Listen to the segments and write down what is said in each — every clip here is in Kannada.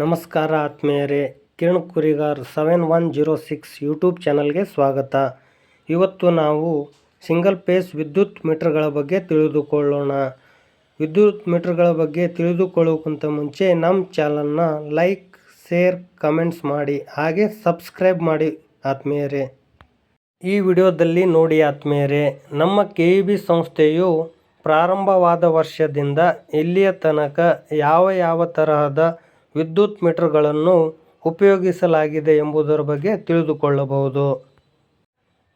ನಮಸ್ಕಾರ ಆತ್ಮೀಯರೇ, Kiran Kurigar seven one zero six YouTube ಚಾನಲ್ಗೆ ಸ್ವಾಗತ. ಇವತ್ತು ನಾವು ಸಿಂಗಲ್ ಪೇಸ್ ವಿದ್ಯುತ್ ಮೀಟರ್ಗಳ ಬಗ್ಗೆ ತಿಳಿದುಕೊಳ್ಳೋಣ. ವಿದ್ಯುತ್ ಮೀಟರ್ಗಳ ಬಗ್ಗೆ ತಿಳಿದುಕೊಳ್ಳೋಕ್ಕಿಂತ ಮುಂಚೆ ನಮ್ಮ ಚಾನಲ್ನ ಲೈಕ್, ಶೇರ್, ಕಮೆಂಟ್ಸ್ ಮಾಡಿ, ಹಾಗೆ ಸಬ್ಸ್ಕ್ರೈಬ್ ಮಾಡಿ ಆತ್ಮೀಯರೇ. ಈ ವಿಡಿಯೋದಲ್ಲಿ ನೋಡಿ ಆತ್ಮೀಯರೇ, ನಮ್ಮ ಕೆ ಬಿ ಸಂಸ್ಥೆಯು ಪ್ರಾರಂಭವಾದ ವರ್ಷದಿಂದ ಇಲ್ಲಿಯ ತನಕ ಯಾವ ಯಾವ ತರಹದ ವಿದ್ಯುತ್ ಮೀಟರ್ಗಳನ್ನು ಉಪಯೋಗಿಸಲಾಗಿದೆ ಎಂಬುದರ ಬಗ್ಗೆ ತಿಳಿದುಕೊಳ್ಳಬಹುದು.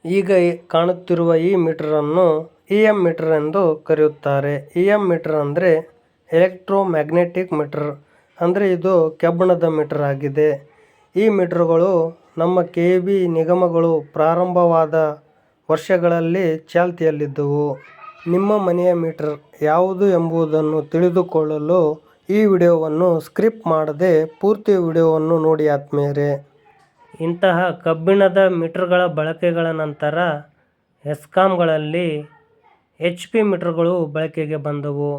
ಈಗ ಕಾಣುತ್ತಿರುವ ಈ ಮೀಟರನ್ನು ಇ ಎಂ ಮೀಟರ್ ಎಂದು ಕರೆಯುತ್ತಾರೆ. ಇ ಎಂ ಮೀಟರ್ ಅಂದರೆ ಎಲೆಕ್ಟ್ರೋಮ್ಯಾಗ್ನೆಟಿಕ್ ಮೀಟರ್ ಅಂದರೆ ಇದು ಕಬ್ಬಿಣದ ಮೀಟರ್ ಆಗಿದೆ. ಈ ಮೀಟರ್ಗಳು ನಮ್ಮ ಕೆ ಬಿ ನಿಗಮಗಳು ಪ್ರಾರಂಭವಾದ ವರ್ಷಗಳಲ್ಲಿ ಚಾಲ್ತಿಯಲ್ಲಿದ್ದವು. ನಿಮ್ಮ ಮನೆಯ ಮೀಟರ್ ಯಾವುದು ಎಂಬುದನ್ನು ತಿಳಿದುಕೊಳ್ಳಲು ಈ ವಿಡಿಯೋವನ್ನು ಸ್ಕ್ರಿಪ್ ಮಾಡದೆ ಪೂರ್ತಿ ವಿಡಿಯೋವನ್ನು ನೋಡಿ ಆತ್ಮೀಯರೇ. ಇಂತಹ ಕಬ್ಬಿಣದ ಮೀಟರ್ಗಳ ಬಳಕೆಗಳ ನಂತರ ಎಸ್ಕಾಮ್ಗಳಲ್ಲಿ ಎಚ್ ಪಿ ಮೀಟರ್ಗಳು ಬಳಕೆಗೆ ಬಂದವು.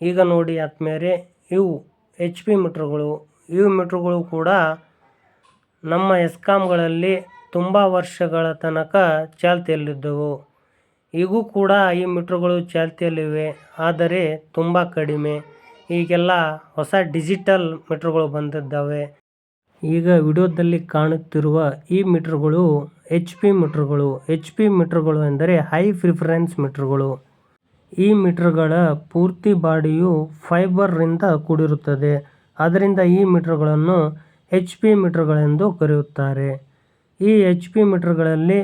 ಈಗ ನೋಡಿ ಆತ್ಮೀಯರೇ, ಇವು ಎಚ್ ಪಿ ಮೀಟರ್ಗಳು. ಇವು ಮೀಟರ್ಗಳು ಕೂಡ ನಮ್ಮ ಎಸ್ಕಾಮ್ಗಳಲ್ಲಿ ತುಂಬ ವರ್ಷಗಳ ತನಕ ಚಾಲ್ತಿಯಲ್ಲಿದ್ದವು. ಈಗೂ ಕೂಡ ಈ ಮೀಟರ್ಗಳು ಚಾಲ್ತಿಯಲ್ಲಿವೆ, ಆದರೆ ತುಂಬ ಕಡಿಮೆ. ಈಗೆಲ್ಲ ಹೊಸ ಡಿಜಿಟಲ್ ಮೀಟ್ರ್ಗಳು ಬಂದಿದ್ದಾವೆ. ಈಗ ವಿಡಿಯೋದಲ್ಲಿ ಕಾಣುತ್ತಿರುವ ಈ ಮೀಟ್ರ್ಗಳು ಎಚ್ ಪಿ ಮೀಟ್ರ್ಗಳು. ಎಚ್ ಪಿ ಮೀಟ್ರ್ಗಳು ಎಂದರೆ ಹೈ ಪ್ರಿಫರೆನ್ಸ್ ಮೀಟ್ರ್ಗಳು. ಈ ಮೀಟ್ರ್ಗಳ ಪೂರ್ತಿ ಬಾಡಿಯು ಫೈಬರ್ರಿಂದ ಕೂಡಿರುತ್ತದೆ. ಆದ್ದರಿಂದ ಈ ಮೀಟ್ರ್ಗಳನ್ನು ಎಚ್ ಪಿ ಮೀಟ್ರ್ಗಳೆಂದು ಕರೆಯುತ್ತಾರೆ. ಈ ಎಚ್ ಪಿ ಮೀಟ್ರ್ಗಳಲ್ಲಿ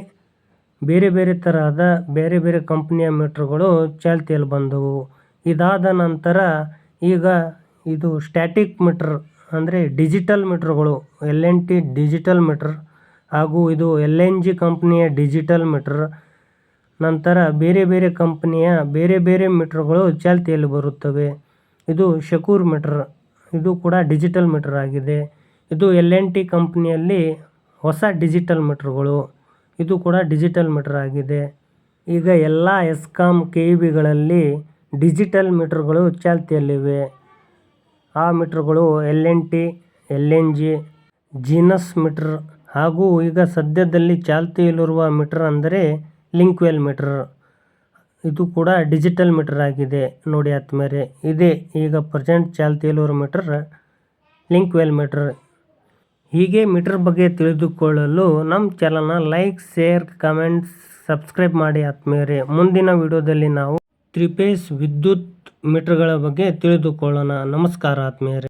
ಬೇರೆ ಬೇರೆ ತರಹದ, ಬೇರೆ ಬೇರೆ ಕಂಪ್ನಿಯ ಮೀಟ್ರ್ಗಳು ಚಾಲ್ತಿಯಲ್ಲಿ ಬಂದವು. ಇದಾದ ನಂತರ ಈಗ ಇದು ಸ್ಟ್ಯಾಟಿಕ್ ಮೀಟ್ರ್ ಅಂದರೆ digital ಮೀಟ್ರ್ಗಳು L N T digital meter ಹಾಗೂ ಇದು ಎಲ್ ಎನ್ ಜಿ ಕಂಪ್ನಿಯ ಡಿಜಿಟಲ್ ಮೀಟರ್ ನಂತರ ಬೇರೆ ಬೇರೆ ಕಂಪ್ನಿಯ ಬೇರೆ ಬೇರೆ ಮೀಟ್ರ್ಗಳು ಚಾಲ್ತಿಯಲ್ಲಿ ಬರುತ್ತವೆ. ಇದು ಶಕೂರ್ ಮೀಟರ್ ಇದು ಕೂಡ ಡಿಜಿಟಲ್ ಮೀಟ್ರ್ ಆಗಿದೆ. ಇದು ಎಲ್ ಎನ್ ಟಿ ಕಂಪ್ನಿಯಲ್ಲಿ ಹೊಸ ಡಿಜಿಟಲ್ ಮೀಟ್ರ್ಗಳು ಇದು ಕೂಡ ಡಿಜಿಟಲ್ ಮೀಟ್ರ್ ಆಗಿದೆ. ಈಗ ಎಲ್ಲ ಎಸ್ಕಾಮ್ ಕೆ ಇ ಬಿಗಳಲ್ಲಿ ಡಿಜಿಟಲ್ ಮೀಟರ್ಗಳು ಚಾಲ್ತಿಯಲ್ಲಿವೆ. ಆ ಮೀಟರ್ಗಳು L N T, L N G, Genus meter ಹಾಗೂ ಈಗ ಸದ್ಯದಲ್ಲಿ ಚಾಲ್ತಿಯಲ್ಲಿರುವ ಮೀಟರ್ ಅಂದರೆ ಲಿಂಕ್ವೆಲ್ ಮೀಟರ್. ಇದು ಕೂಡ ಡಿಜಿಟಲ್ ಮೀಟರ್ ಆಗಿದೆ. ನೋಡಿ ಆತ್ಮೇರೆ ಇದೆ ಈಗ ಪ್ರೆಸೆಂಟ್ ಚಾಲ್ತಿಯಲ್ಲಿರುವ ಮೀಟರ್ ಲಿಂಕ್ವೆಲ್ ಮೀಟರ್. ಹೀಗೆ ಮೀಟರ್ ಬಗ್ಗೆ ತಿಳಿದುಕೊಳ್ಳಲು ನಮ್ಮ ಚಾನಲ್ನ ಲೈಕ್, ಶೇರ್ ಕಮೆಂಟ್ಸ್ ಸಬ್ಸ್ಕ್ರೈಬ್ ಮಾಡಿ ಆತ್ಮೀಯರೇ ಮುಂದಿನ ವಿಡಿಯೋದಲ್ಲಿ ನಾವು ತ್ರಿಪೇಸ್ ವಿದ್ಯುತ್ ಮೀಟರ್ಗಳ ಬಗ್ಗೆ ತಿಳಿದುಕೊಳ್ಳೋಣ. ನಮಸ್ಕಾರ ಆತ್ಮೀಯರೇ.